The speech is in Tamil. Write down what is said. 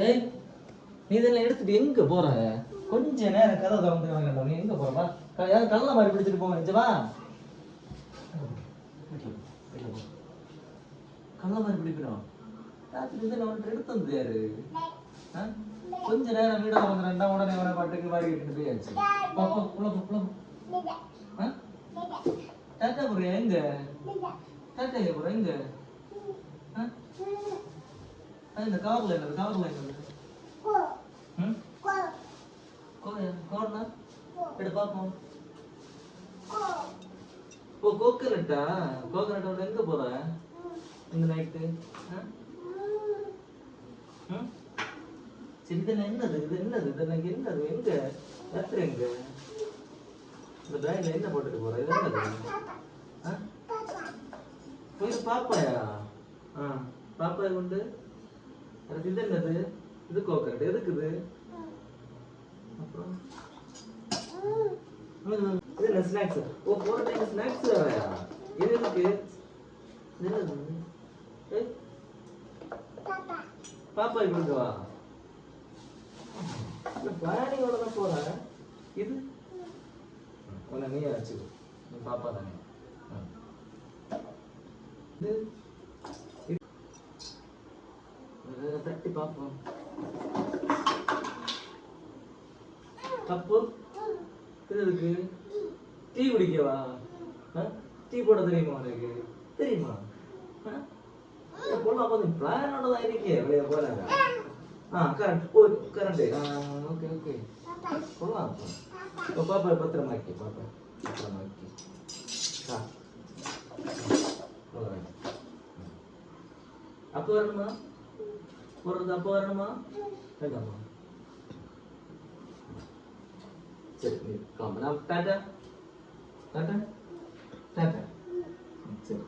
ஏய் நீ இதெல்லாம் எடுத்துட்டு எங்க போற? கொஞ்ச நேரம் கதை திறந்து கண்டோம் நீ எங்க போறப்பா யாரும் கள்ள மாதிரி பிடிச்சிட்டு போங்க நிஜமா கள்ள மாதிரி பிடிக்கணும். ராத்திரி இதெல்லாம் ஒன்று எடுத்து வந்து யாரு? ஆ? கொஞ்ச நேரம் வீட வந்து உடனே உடனே பாட்டுக்கு மாதிரி கிட்டு போயாச்சு பாப்பா போ, உள்ள ஆ? டாட்டா போறியா எங்க? டாட்டா எங்க போற எங்க? ஆ? இந்த கவர்ல என்னது கவர்ல என்னது ம்? கோர்னா எடு பாப்போம் ஓ கோகனட்டா கோகனட்டோட எங்க போற? இந்த நைட்டு சரி இதெல்லாம் என்னது? இது என்னது? இதெல்லாம் என்னது? எங்க? ராத்திரி எங்க? இந்த பேக்ல என்ன போட்டுட்டு போற? இது என்னது? போய் பாப்பாயா? ஆ பாப்பாய் கொண்டு அடுத்து இது என்னது? இது கோக்கரட் எதுக்கு இது அப்புறம்? ம், இது என்ன ஸ்நாக்ஸ் ஓ போற டைம் ஸ்நாக்ஸ் வேறயா இது எதுக்கு? இது என்னது? பாப்பா இப்படி இந்த பிளானிங்கோட தான் போறேன் இது? உன்னை நீ வச்சுக்கோ நீ பாப்பா தானே. இது- இதை தட்டி பார்ப்போம் கப்பு இது இருக்கு டீ குடிக்கவா? டீ போட தெரியுமா உனக்கு? தெரியுமா? ஆ? இந்த பொண்ணு அப்போ பிளானோட தான் இருக்கே வெளியே போறாங்க ஆ கரண்ட் ஓ கரண்ட் ஓகே ஓகே போகலாம் இப்போ பாப்பா பத்திரமா இருக்கே பாப்பா. பத்திரமா இருக்கே. ஆ அப்போ வரணுமா? போடுறது அப்போ வரணுமா வேண்டாமா சரி நீ கிளம்பு நான் டாட்டா டாட்டா டாட்டா ம், சரி